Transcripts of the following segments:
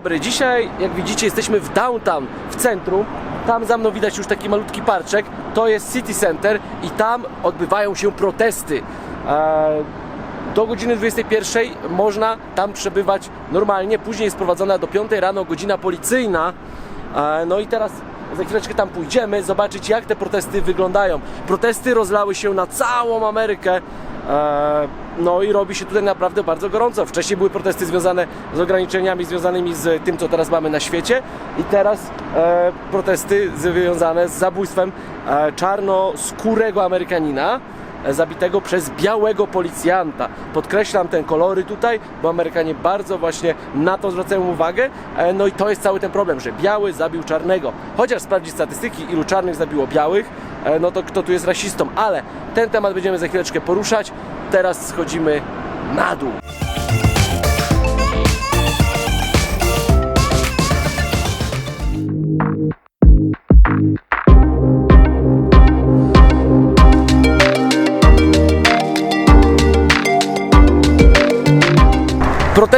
Dobry, dzisiaj jak widzicie jesteśmy w downtown, w centrum. Tam za mną widać już taki malutki parczek, to jest City Center i tam odbywają się protesty. Eee, do godziny 21 można tam przebywać normalnie, później jest prowadzona do 5 rano godzina policyjna. Eee, no i teraz za chwileczkę tam pójdziemy, zobaczyć jak te protesty wyglądają. Protesty rozlały się na całą Amerykę. No i robi się tutaj naprawdę bardzo gorąco. Wcześniej były protesty związane z ograniczeniami związanymi z tym, co teraz mamy na świecie i teraz e, protesty związane z zabójstwem e, czarnoskórego Amerykanina zabitego przez białego policjanta. Podkreślam te kolory tutaj, bo Amerykanie bardzo właśnie na to zwracają uwagę. E, No i to jest cały ten problem, że biały zabił czarnego. Chociaż sprawdzić statystyki, ilu czarnych zabiło białych, e, no to kto tu jest rasistą. Ale ten temat będziemy za chwileczkę poruszać. Teraz schodzimy na dół.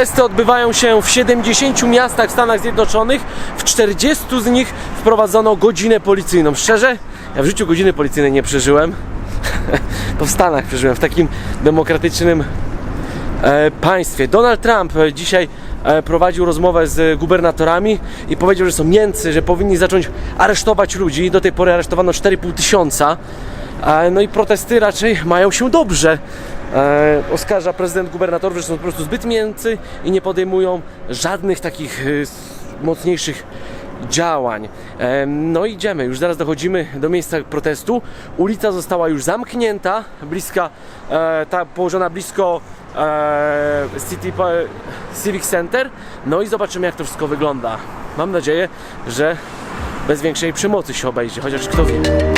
Protesty odbywają się w 70 miastach w Stanach Zjednoczonych. W 40 z nich wprowadzono godzinę policyjną. Szczerze, ja w życiu godziny policyjnej nie przeżyłem. to w Stanach przeżyłem, w takim demokratycznym e, państwie. Donald Trump e, dzisiaj e, prowadził rozmowę z gubernatorami i powiedział, że są mięcy, że powinni zacząć aresztować ludzi. Do tej pory aresztowano 4,5 tysiąca. E, No i protesty raczej mają się dobrze. E, Oskarża prezydent gubernatorów, że są po prostu zbyt mięcy i nie podejmują żadnych takich e, mocniejszych działań. E, No idziemy, już zaraz dochodzimy do miejsca protestu. Ulica została już zamknięta, bliska, ta położona blisko City Civic Center. No i zobaczymy jak to wszystko wygląda. Mam nadzieję, że bez większej przemocy się obejdzie, chociaż kto wie.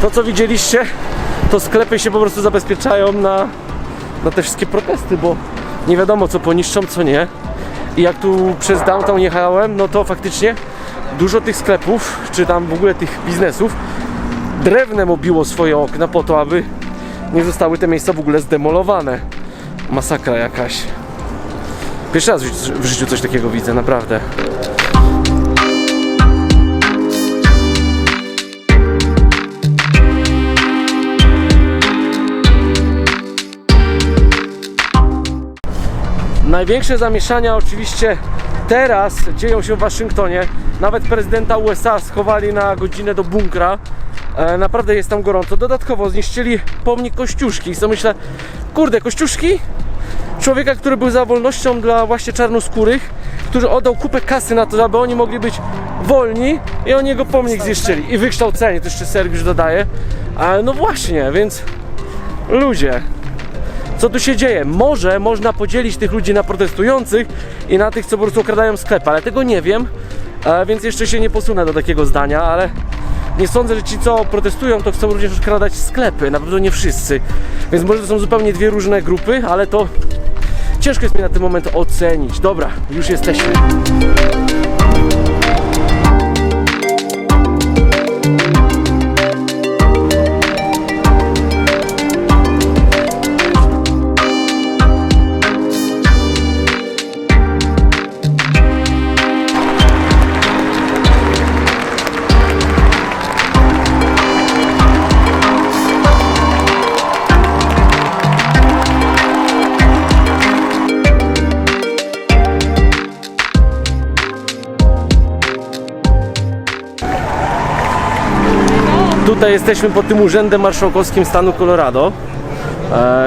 To co widzieliście, to sklepy się po prostu zabezpieczają na, na te wszystkie protesty, bo nie wiadomo co poniszczą, co nie. I jak tu przez downtown jechałem, no to faktycznie dużo tych sklepów, czy tam w ogóle tych biznesów drewnem obiło swoje okna po to, aby nie zostały te miejsca w ogóle zdemolowane. Masakra jakaś. Pierwszy raz w życiu- coś takiego widzę, naprawdę. Największe zamieszania oczywiście teraz dzieją się w Waszyngtonie. Nawet prezydenta USA schowali na godzinę do bunkra. E, naprawdę jest tam gorąco. Dodatkowo zniszczyli pomnik Kościuszki. I co myślę, kurde, Kościuszki? Człowieka, który był za wolnością dla właśnie czarnoskórych, który oddał kupę kasy na to, aby oni mogli być wolni i oni jego pomnik zniszczyli. I wykształceni, to jeszcze Sergiusz dodaje. Ale no właśnie, więc ludzie, co tu się dzieje. Może można podzielić tych ludzi na protestujących i na tych, co po prostu okradają sklepy, ale tego nie wiem, e, więc jeszcze się nie posunę do takiego zdania, ale nie sądzę, że ci, co protestują, to chcą również okradać sklepy, na pewno nie wszyscy. Więc może to są zupełnie dwie różne grupy, ale to ciężko jest mi na ten moment ocenić. Dobra, już jesteśmy. Jesteśmy pod tym urzędem marszałkowskim stanu Colorado.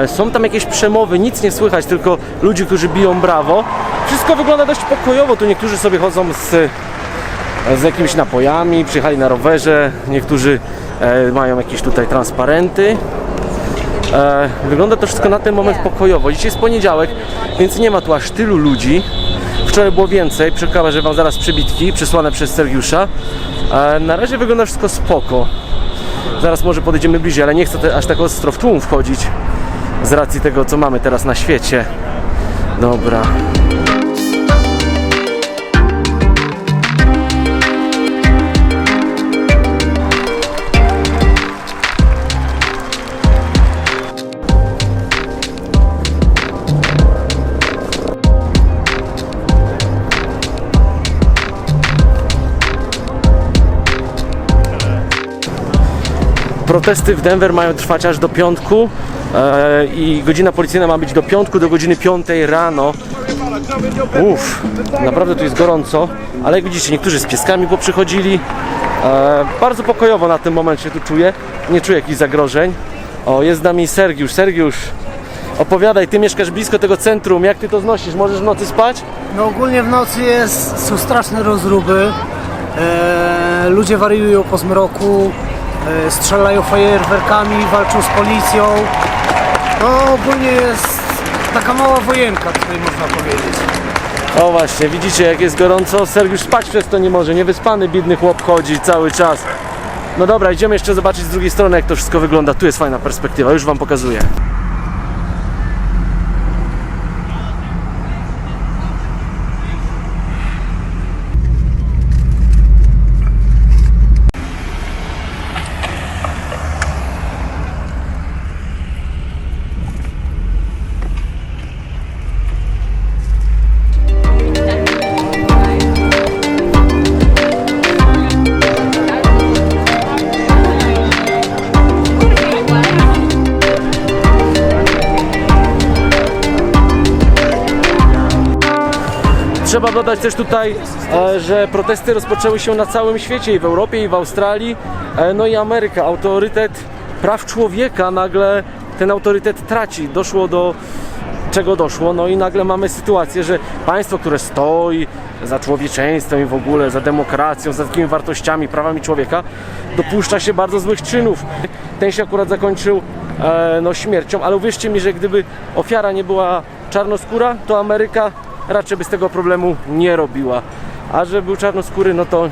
E, są tam jakieś przemowy, nic nie słychać, tylko ludzi, którzy biją brawo. Wszystko wygląda dość pokojowo, tu niektórzy sobie chodzą z, z jakimiś napojami, przyjechali na rowerze, niektórzy e, mają jakieś tutaj transparenty. E, wygląda to wszystko na ten moment pokojowo. Dzisiaj jest poniedziałek, więc nie ma tu aż tylu ludzi. Wczoraj było więcej, przekażę Wam zaraz przebitki przesłane przez Sergiusza. Na razie wygląda wszystko spoko. Zaraz może podejdziemy bliżej, ale nie chcę te, aż tak ostro w tłum wchodzić z racji tego, co mamy teraz na świecie. Dobra. Protesty w Denver mają trwać aż do piątku e, i godzina policyjna ma być do piątku, do godziny 5 rano. Uff, naprawdę tu jest gorąco, ale jak widzicie, niektórzy z pieskami poprzychodzili. E, bardzo pokojowo na tym momencie tu czuję, nie czuję jakichś zagrożeń. O, jest z nami Sergiusz. Sergiusz, opowiadaj, ty mieszkasz blisko tego centrum, jak ty to znosisz? Możesz w nocy spać? No ogólnie w nocy jest, są straszne rozruby. E, ludzie wariują po zmroku, strzelają fajerwerkami, walczą z policją. No ogólnie jest taka mała wojenka tutaj można powiedzieć. O właśnie, widzicie jak jest gorąco, Sergiusz spać przez to nie może, niewyspany biedny chłop chodzi cały czas. No dobra, idziemy jeszcze zobaczyć z drugiej strony jak to wszystko wygląda, tu jest fajna perspektywa, już wam pokazuję. Trzeba dodać też tutaj, e, że protesty rozpoczęły się na całym świecie i w Europie i w Australii, e, no i Ameryka. Autorytet praw człowieka nagle ten autorytet traci. Doszło do czego doszło, no i nagle mamy sytuację, że państwo, które stoi za człowieczeństwem i w ogóle za demokracją, za takimi wartościami, prawami człowieka, dopuszcza się bardzo złych czynów. Ten się akurat zakończył e, no, śmiercią, ale uwierzcie mi, że gdyby ofiara nie była czarnoskóra, to Ameryka raczej by z tego problemu nie robiła. A że był czarnoskóry, no to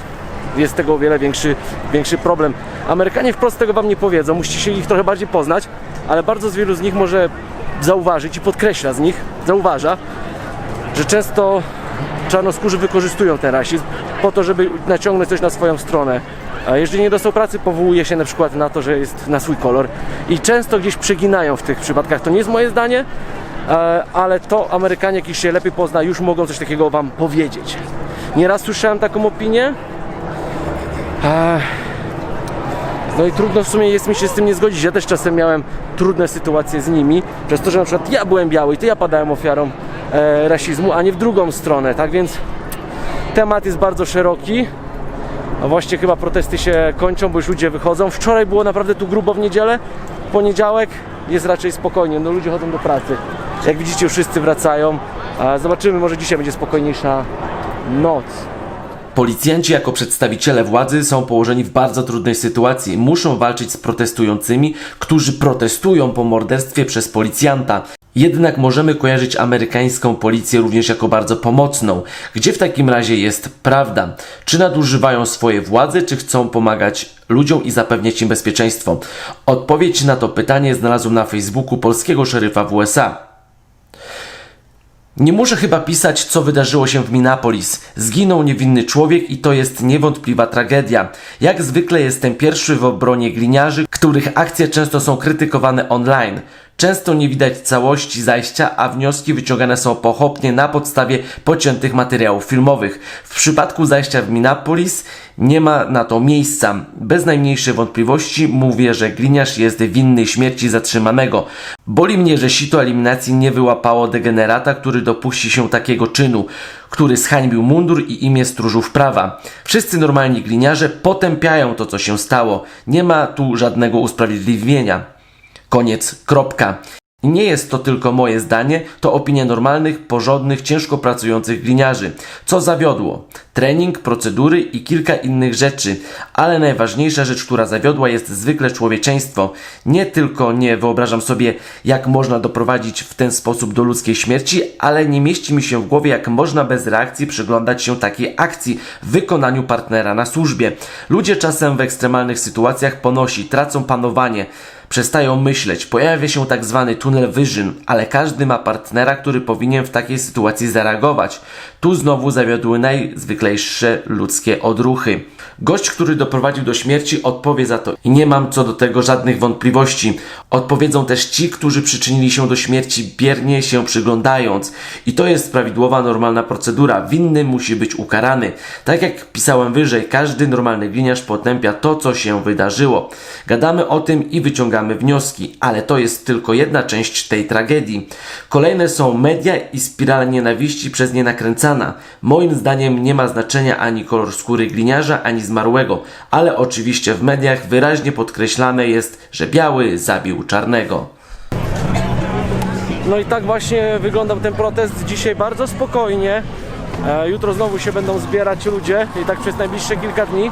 jest tego o wiele większy, większy problem. Amerykanie wprost tego wam nie powiedzą, musicie ich trochę bardziej poznać, ale bardzo z wielu z nich może zauważyć i podkreśla z nich, zauważa, że często czarnoskórzy wykorzystują ten rasizm po to, żeby naciągnąć coś na swoją stronę. A jeżeli nie dostał pracy, powołuje się na przykład na to, że jest na swój kolor i często gdzieś przeginają w tych przypadkach. To nie jest moje zdanie, ale to Amerykanie, jak ich się lepiej pozna, już mogą coś takiego wam powiedzieć. Nieraz słyszałem taką opinię. E, no i trudno w sumie jest mi się z tym nie zgodzić. Ja też czasem miałem trudne sytuacje z nimi, przez to, że na przykład ja byłem biały i to ja padałem ofiarą e, rasizmu, a nie w drugą stronę, tak więc temat jest bardzo szeroki. A właśnie chyba protesty się kończą, bo już ludzie wychodzą. Wczoraj było naprawdę tu grubo w niedzielę, w poniedziałek jest raczej spokojnie, no ludzie chodzą do pracy. Jak widzicie, wszyscy wracają. Zobaczymy, może dzisiaj będzie spokojniejsza noc. Policjanci jako przedstawiciele władzy są położeni w bardzo trudnej sytuacji. Muszą walczyć z protestującymi, którzy protestują po morderstwie przez policjanta. Jednak możemy kojarzyć amerykańską policję również jako bardzo pomocną. Gdzie w takim razie jest prawda? Czy nadużywają swoje władzy, czy chcą pomagać ludziom i zapewniać im bezpieczeństwo? Odpowiedź na to pytanie znalazłem na Facebooku polskiego szeryfa w USA. Nie muszę chyba pisać, co wydarzyło się w Minneapolis. Zginął niewinny człowiek i to jest niewątpliwa tragedia. Jak zwykle jestem pierwszy w obronie gliniarzy, których akcje często są krytykowane online. Często nie widać całości zajścia, a wnioski wyciągane są pochopnie na podstawie pociętych materiałów filmowych. W przypadku zajścia w Minneapolis nie ma na to miejsca. Bez najmniejszej wątpliwości mówię, że gliniarz jest winny śmierci zatrzymanego. Boli mnie, że sito eliminacji nie wyłapało degenerata, który dopuści się takiego czynu, który zhańbił mundur i imię stróżów prawa. Wszyscy normalni gliniarze potępiają to, co się stało. Nie ma tu żadnego usprawiedliwienia. Koniec, kropka. Nie jest to tylko moje zdanie, to opinia normalnych, porządnych, ciężko pracujących gliniarzy. Co zawiodło? Trening, procedury i kilka innych rzeczy. Ale najważniejsza rzecz, która zawiodła jest zwykle człowieczeństwo. Nie tylko nie wyobrażam sobie, jak można doprowadzić w ten sposób do ludzkiej śmierci, ale nie mieści mi się w głowie, jak można bez reakcji przyglądać się takiej akcji w wykonaniu partnera na służbie. Ludzie czasem w ekstremalnych sytuacjach ponosi, tracą panowanie. Przestają myśleć. Pojawia się tak zwany tunnel vision, ale każdy ma partnera, który powinien w takiej sytuacji zareagować. Tu znowu zawiodły najzwyklejsze ludzkie odruchy. Gość, który doprowadził do śmierci, odpowie za to i nie mam co do tego żadnych wątpliwości. Odpowiedzą też ci, którzy przyczynili się do śmierci biernie się przyglądając. I to jest prawidłowa, normalna procedura. Winny musi być ukarany. Tak jak pisałem wyżej, każdy normalny gliniarz potępia to, co się wydarzyło. Gadamy o tym i wyciągamy wnioski, ale to jest tylko jedna część tej tragedii. Kolejne są media i spirala nienawiści przez nie nakręcana. Moim zdaniem nie ma znaczenia ani kolor skóry gliniarza, ani zmarłego, ale oczywiście w mediach wyraźnie podkreślane jest, że biały zabił czarnego. No i tak właśnie wyglądał ten protest dzisiaj bardzo spokojnie. E, jutro znowu się będą zbierać ludzie i tak przez najbliższe kilka dni.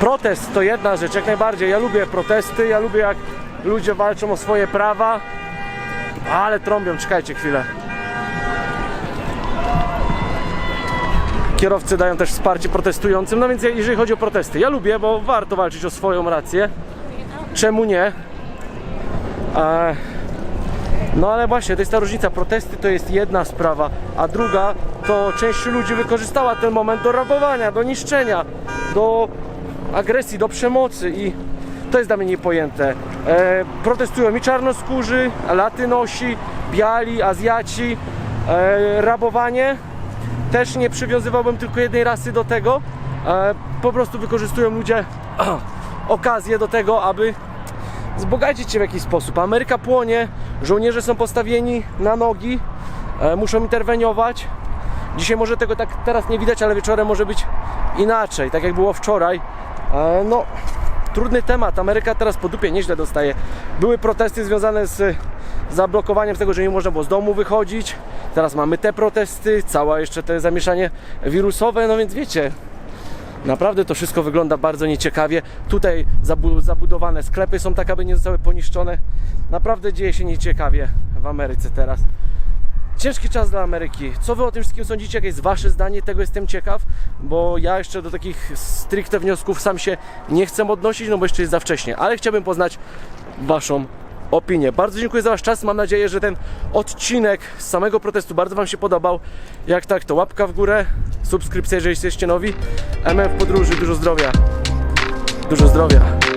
Protest to jedna rzecz, jak najbardziej. Ja lubię protesty, ja lubię jak ludzie walczą o swoje prawa. Ale trąbią, czekajcie chwilę. Kierowcy dają też wsparcie protestującym, no więc jeżeli chodzi o protesty, ja lubię, bo warto walczyć o swoją rację. Czemu nie? E, no ale właśnie, to jest ta różnica. Protesty to jest jedna sprawa, a druga to część ludzi wykorzystała ten moment do rabowania, do niszczenia, do agresji, do przemocy i to jest dla mnie niepojęte. E, protestują i czarnoskórzy, latynosi, biali, Azjaci. E, rabowanie też nie przywiązywałbym tylko jednej rasy do tego. E, po prostu wykorzystują ludzie okazję do tego, aby wzbogacić się w jakiś sposób. Ameryka płonie, żołnierze są postawieni na nogi, e, muszą interweniować. Dzisiaj może tego tak teraz nie widać, ale wieczorem może być inaczej, tak jak było wczoraj. E, no, trudny temat. Ameryka teraz po dupie nieźle dostaje. Były protesty związane z zablokowaniem tego, że nie można było z domu wychodzić. Teraz mamy te protesty, całe jeszcze te zamieszanie wirusowe, no więc wiecie, Naprawdę to wszystko wygląda bardzo nieciekawie. Tutaj zabu- zabudowane sklepy są tak, aby nie zostały poniszczone. Naprawdę dzieje się nieciekawie w Ameryce teraz. Ciężki czas dla Ameryki. Co wy o tym wszystkim sądzicie? Jakie jest wasze zdanie? Tego jestem ciekaw, bo ja jeszcze do takich stricte wniosków sam się nie chcę odnosić, no bo jeszcze jest za wcześnie, ale chciałbym poznać waszą opinię. Bardzo dziękuję za wasz czas. Mam nadzieję, że ten odcinek z samego protestu bardzo wam się podobał. Jak tak, to łapka w górę, subskrypcja, jeżeli jesteście nowi. W podróży, dużo zdrowia. Dużo zdrowia.